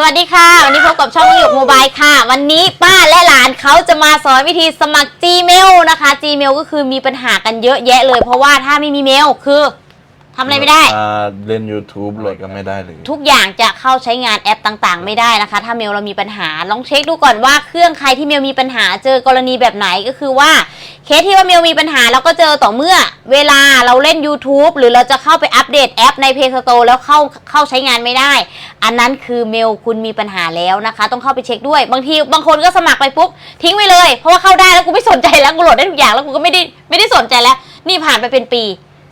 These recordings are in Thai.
สวัสดีค่ะ วันนี้พบกับช่องหยกโมบายค่ะ วันนี้ป้าและหลานเขาจะมาสอนวิธีสมัคร Gmail นะคะ Gmail ก็คือมีปัญหากันเยอะแยะเลย เพราะว่าถ้าไม่มีเมลคือทำอะไรไม่ได้ อ่าเล่น YouTube โหลดก็ไม่ได้เลยทุกอย่างจะเข้าใช้งานแอปต่างๆ ไม่ได้นะคะ ถ้าเมลเรามีปัญหาลองเช็คดูก่อนว่าเครื่องใครที่เมลมีปัญหาเจอกรณีแบบไหนก็คือว่า เคสที่ว่าเมลมีปัญหาเราก็เจอต่อเมื่อ เวลาเราเล่น YouTube หรือเราจะเข้าไปอัปเดตแอปใน Play Store แล้วเข้าเข้าใช้งานไม่ได้ อันนั้นคือเมลคุณมีปัญหาแล้วนะคะ ต้องเข้าไปเช็คด้วย บางทีบางคนก็สมัครไปปุ๊บทิ้งไว้เลย เพราะว่าเข้าได้แล้วกูไม่สนใจแล้วกูโหลดได้ทุกอย่างแล้วกูก็ไม่ได้ไม่ได้สนใจแล้ว นี่ผ่านไปเป็นปี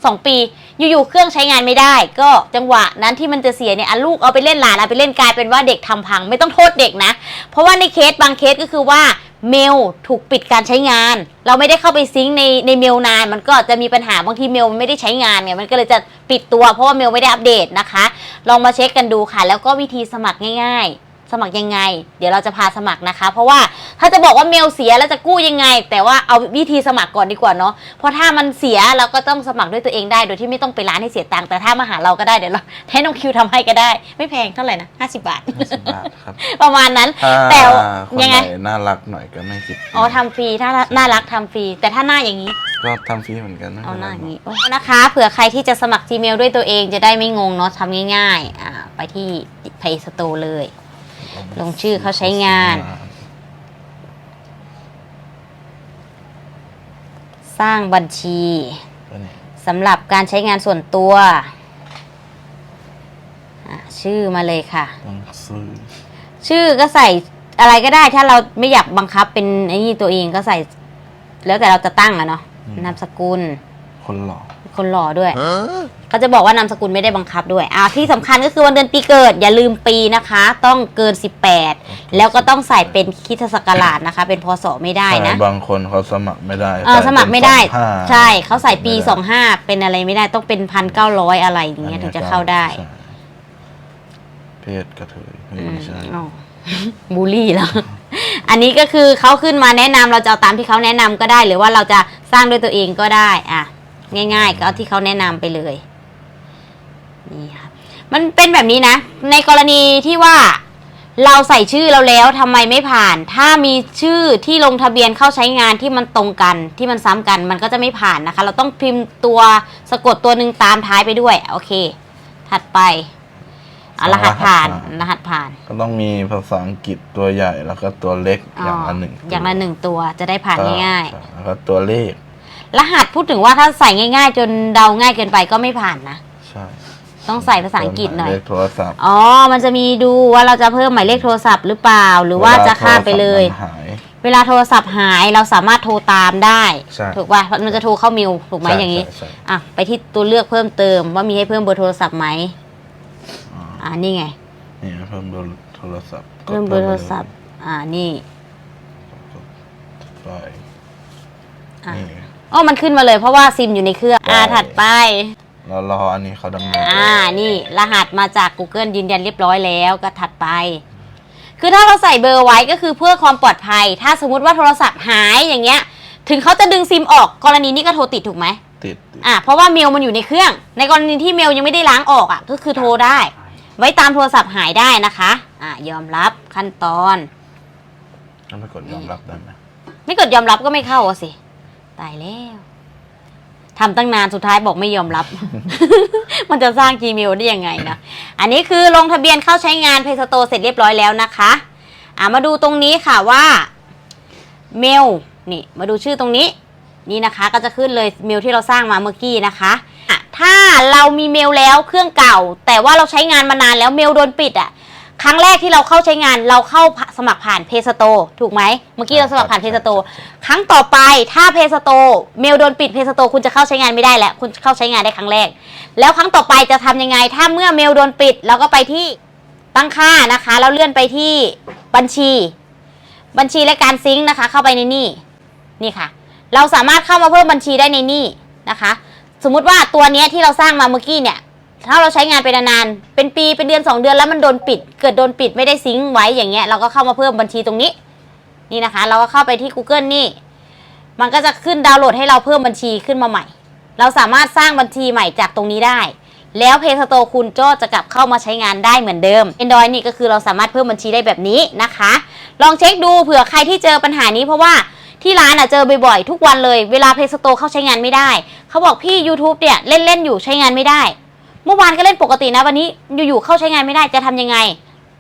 สองปี อยู่ๆเครื่องใช้งานไม่ได้ ก็จังหวะนั้นที่มันจะเสียเนี่ยลูกเอาไปเล่นหลานเอาไปเล่นกลายเป็นว่าเด็กทำพัง ไม่ต้องโทษเด็กนะ เพราะว่าในเคสบางเคสก็คือว่า เมลถูกปิดการใช้งาน เราไม่ได้เข้าไปซิงค์ในในเมลนาน มันก็จะมีปัญหาบางทีเมลมันไม่ได้ใช้งานไงมันก็เลยจะปิดตัวเพราะว่าเมลไม่ได้อัปเดตนะคะ ลองมาเช็คกันดูค่ะ แล้วก็วิธีสมัครง่าย ๆ สมัครยังไง เดี๋ยวเราจะพาสมัครนะคะ เพราะว่าถ้าจะบอกว่าเมลเสียแล้วจะกู้ยังไง แต่ว่าเอาวิธีสมัครก่อนดีกว่าเนาะเพราะถ้ามันเสียเราก็ต้องสมัครด้วยตัวเองได้ โดยที่ไม่ต้องไปร้านให้เสียตังค์แต่ถ้ามาหาเราก็ได้เดี๋ยวเราให้น้องคิวทำให้ก็ได้ ไม่แพงเท่าไหร่นะ50 บาท 50บาทครับประมาณนั้นถ้าแต่คนยังไหไง นน่ารักหน่อยก็ไม่คิดอ๋อทำฟรีถ้าน่ารักทำฟรีแต่ถ้าหน้าอย่างนี้ ก็ทำฟรีเหมือนกันนะเอาหน้าอย่างนี้โอ้นะคะเผื่อใครที่จะสมัคร Gmail ด้วยตัวเองจะได้ไม่งงเนาะทำง่ายๆอ่าไปที่ Play Store เลย ลงชื่อเขาใช้งาน สร้างบัญชีตัวนี้สำหรับการใช้งานส่วนตัวอะชื่อมาเลยค่ะต้องซื้อชื่อก็ใส่อะไรก็ได้ถ้าเราไม่อยากบังคับเป็นไอ้นี่ตัวเองก็ใส่ แล้วแต่เราจะตั้งอะเนาะนามสกุล คนหล่อคนหล่อด้วย เขาจะบอกว่านามสกุลไม่ได้บังคับด้วยอ่าที่สำคัญก็คือวันเดือนปีเกิด อย่าลืมปีนะคะ ต้องเกิน 18 แล้วก็ต้องใส่เป็นคริดศักราชนะคะ เป็นพศไม่ได้นะบางคนเขาสมัครไม่ได้เออสมัครไม่ได้ แต่เป็น25ใช่เขาใส่ปีไม่ได้25 เป็นอะไรไม่ได้ต้องเป็นพันเก้าร้อยอะไรอย่างเงี้ยถึงจะเข้าได้ใช่เพศกระเทยเฮ้ยไม่ใช่ อ๋อ บูลลี่แล้ว อันนี้ก็คือเขาขึ้นมาแนะนำเราจะเอาตามที่เขาแนะนำก็ได้ หรือว่าเราจะสร้างด้วยตัวเองก็ได้อะ ง่าย ๆ ก็เอาที่เขาแนะนำไปเลยนี่ค่ะมันเป็นแบบนี้นะ ในกรณีที่ว่าเราใส่ชื่อเราแล้วทำไมไม่ผ่าน ถ้ามีชื่อที่ลงทะเบียนเข้าใช้งานที่มันตรงกันที่มันซ้ำกัน มันก็จะไม่ผ่านนะคะ เราต้องพิมพ์ตัวสะกดตัวหนึ่งตามท้ายไปด้วยโอเค ถัดไปอะรหัสผ่านรหัสผ่าน ก็ต้องมีภาษาอังกฤษตัวใหญ่แล้วก็ตัวเล็กอย่างละหนึ่งอย่างละหนึ่งตัวจะได้ผ่านง่ายใช่แล้วก็ตัวเลขๆ รหัสพูดถึงว่าถ้าใส่ง่าย ๆ จนเดาง่ายเกินไปก็ไม่ผ่านนะ ใช่ต้องใส่ภาษาอังกฤษหน่อย เลขโทรศัพท์อ๋อ มันจะมีดูว่าเราจะเพิ่มหมายเลขโทรศัพท์หรือเปล่า หรือว่าจะข้ามไปเลย วาโทรศัพท์มันหาย เวลาโทรศัพท์หายเราสามารถโทรตามได้ ใช่ ถูกป่ะเพราะมันจะโทรเข้ามิวถูกไหมใช่อย่างนี้ ใช่ใช่อะ ไปที่ตัวเลือกเพิ่มเติมว่ามีให้เพิ่มเบอร์โทรศัพท์ไหมอ๋ออ่านี่ไง นี่เพิ่มเบอร์โทรศัพท์กดเพิ่มเบอร์โทรศัพท์ อ่านี่ไปอะ นี่ อ๋อมันขึ้นมาเลยเพราะว่าซิมอยู่ในเครื่องอ่าใช่ถัดไปแล้วรออันนี้เขาดำเนินอ่า นี่ รหัสมาจาก Google ยืนยันเรียบร้อยแล้วก็ถัดไป คือถ้าเราใส่เบอร์ไว้ก็คือเพื่อความปลอดภัย ถ้าสมมุติว่าโทรศัพท์หายอย่างเงี้ย ถึงเขาจะดึงซิมออกกรณีนี้ก็โทรติดถูกไหมติดอะเพราะว่าเมลมันอยู่ในเครื่อง ในกรณีที่เมลยังไม่ได้ล้างออกอะก็คือโทรได้ ไว้ตามโทรศัพท์หายได้นะคะ อะยอมรับขั้นตอนแล้วไม่กดยอมรับได้ไหมไม่กดยอมรับก็ไม่เข้าอะสิ ตายแล้วทำตั้งนานสุดท้ายบอกไม่ยอมรับ มันจะสร้าง Gmail ได้ยังไงนะอันนี้คือลงทะเบียนเข้าใช้งาน Play Store เสร็จเรียบร้อยแล้วนะคะอ่ามาดูตรงนี้ค่ะว่าเมลนี่มาดูชื่อตรงนี้นี่นะคะ ก็จะขึ้นเลยเมลที่เราสร้างมาเมื่อกี้นะคะอะถ้าเรามีเมลแล้วเครื่องเก่า แต่ว่าเราใช้งานมานานแล้วเมลโดนปิดอะ ครั้งแรกที่เราเข้าใช้งานเราเข้าสมัครผ่านเพสโตถูกไหมเมื่อกี้เราสมัครผ่านเพสโตครั้งต่อไปถ้าเพสโตเมลโดนปิดเพสโตคุณจะเข้าใช้งานไม่ได้แล้วคุณเข้าใช้งานได้ครั้งแรก แล้วครั้งต่อไปจะทำยังไง ถ้าเมื่อเมลโดนปิดเราก็ไปที่ตั้งค่านะคะแล้วเลื่อนไปที่บัญชี บัญชีและการซิงค์นะคะ เข้าไปในนี่นี่ค่ะ เราสามารถเข้ามาเพิ่มบัญชีได้ในนี่นะคะ สมมุติว่าตัวเนี้ยที่เราสร้างมาเมื่อกี้เนี่ย ถ้าเราใช้งานไปนานๆ เป็นปี เป็นเดือน 2 เดือนแล้วมันโดนปิด เกิดโดนปิดไม่ได้ซิงค์ไว้อย่างเงี้ย เราก็เข้ามาเพิ่มบัญชีตรงนี้ นี่นะคะ เราก็เข้าไปที่ Google นี่ มันก็จะขึ้นดาวน์โหลดให้เราเพิ่มบัญชีขึ้นมาใหม่ เราสามารถสร้างบัญชีใหม่จากตรงนี้ได้ แล้ว Play Store คุณก็จะกลับเข้ามาใช้งานได้เหมือนเดิม Android นี่ก็คือเราสามารถเพิ่มบัญชีได้แบบนี้นะคะ ลองเช็คดูเผื่อใครที่เจอปัญหานี้เพราะว่าที่ร้านอะเจอบ่อยๆทุกวันเลย เวลา Play Store เข้าใช้งานไม่ได้ เขาบอกพี่ YouTube เนี่ยเล่นๆอยู่ใช้งานไม่ได้ เมื่อวานก็เล่นปกตินะวันนี้อยู่ๆเข้าใช้งานไม่ได้จะทำยังไง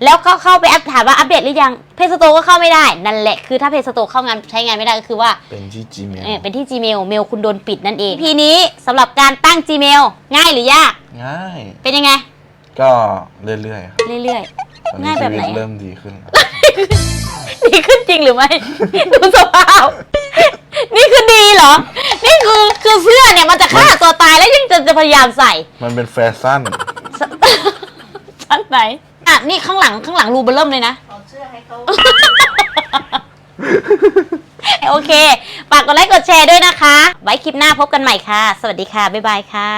แล้วก็เข้าไปอัปถามว่าอัปเดตหรือยัง Play Store ก็เข้าไม่ได้ นั่นแหละคือถ้า Play Store เข้างานใช้งานไม่ได้ก็คือว่าเป็นที่ Gmail เออเป็นที่ Gmail เมลคุณโดนปิดนั่นเองทีนี้สำหรับการตั้ง Gmail ง่ายหรือยากง่าย เป็นยังไง ก็เรื่อยๆครับเรื่อยตอนง่านี้ยแบชีบวิไหตนเริ่มดีขึ้นแล้วๆดีขึ้นจริงหรือไม่ดูสภาพ นี่คือดีเหรอ นี่คือคือ เสื้อเนี่ยมันจะฆ่าตัวตายแล้วยังจะจะพยายามใส่มันเป็นแฟชั่น ชั้นไหนอะนี่ข้างหลังข้างหลังรูเบลเริ่มเลยนะเอาเสื้อให้เขา โอเคฝากกดไลค์กดแชร์ด้วยนะคะ ไว้คลิปหน้าพบกันใหม่ค่ะ สวัสดีค่ะ บ๊ายบายค่ะ